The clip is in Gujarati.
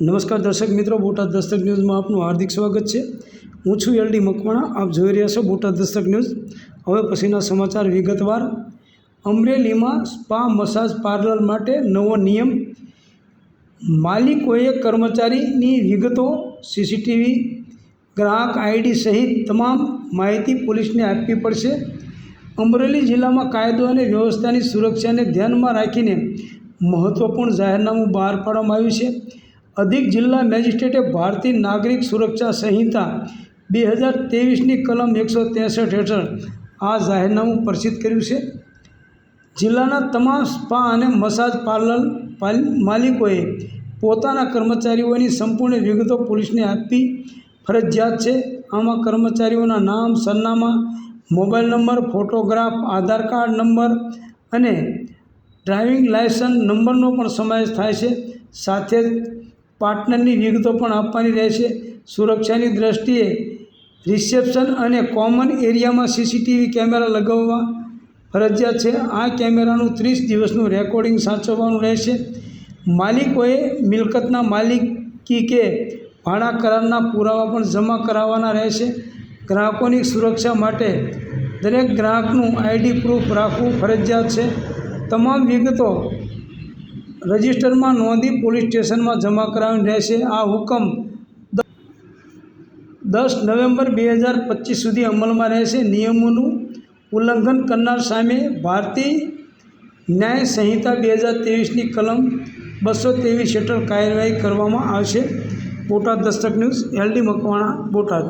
નમસ્કાર દર્શક મિત્રો, બોટાદ દસ્તક ન્યૂઝમાં આપનું હાર્દિક સ્વાગત છે. હું છું એલડી મકવાણા, આપ જોઈ રહ્યા છો બોટાદ દસ્તક ન્યૂઝ. હવે પછીના સમાચાર વિગતવાર. અમરેલીમાં સ્પા મસાજ પાર્લર માટે નવો નિયમ. માલિકોએ કર્મચારીની વિગતો, સીસીટીવી, ગ્રાહક આઈડી સહિત તમામ માહિતી પોલીસને આપવી પડશે. અમરેલી જિલ્લામાં કાયદો અને વ્યવસ્થાની સુરક્ષાને ધ્યાનમાં રાખીને મહત્ત્વપૂર્ણ જાહેરનામું બહાર પાડવામાં આવ્યું છે. અધિક જિલ્લા મેજિસ્ટ્રેટે ભારતીય નાગરિક સુરક્ષા સંહિતા બે હજાર ત્રેવીસની કલમ એકસો ત્રેસઠ હેઠળ આ જાહેરનામું પ્રસિદ્ધ કર્યું છે. જિલ્લાના તમામ સ્પા અને મસાજ પાર્લર માલિકોએ પોતાના કર્મચારીઓની સંપૂર્ણ વિગતો પોલીસને આપવી ફરજિયાત છે. આમાં કર્મચારીઓના નામ, સરનામા, mobile number, photograph, Aadhaar card number અને ડ્રાઇવિંગ લાયસન્સ નંબરનો પણ સમાવેશ થાય છે. સાથે જ પાર્ટનરની વિગતો પણ આપવાની રહેશે. સુરક્ષાની દ્રષ્ટિએ રિસેપ્શન અને કોમન એરિયામાં સીસીટીવી કેમેરા લગાવવા ફરજિયાત છે. આ કેમેરાનું ત્રીસ દિવસનું રેકોર્ડિંગ સાચવવાનું રહેશે. માલિકોએ મિલકતના માલિકી કે ભાડા કરારના પુરાવા પણ જમા કરાવવાના રહેશે. ગ્રાહકોની સુરક્ષા માટે દરેક ગ્રાહકનું આઈડી પ્રૂફ રાખવું ફરજિયાત છે. તમામ વિગતો રજિસ્ટરમાં નોંધી પોલીસ સ્ટેશનમાં જમા કરાવવાની રહેશે. આ હુકમ દસ નવેમ્બર બે હજાર પચીસ સુધી અમલમાં રહેશે. નિયમોનું ઉલ્લંઘન કરનાર સામે ભારતીય ન્યાય સંહિતા બે હજાર ત્રેવીસની કલમ બસો ત્રેવીસ હેઠળ કાર્યવાહી કરવામાં આવશે. Botad Dastak news LD Makwana, Botad.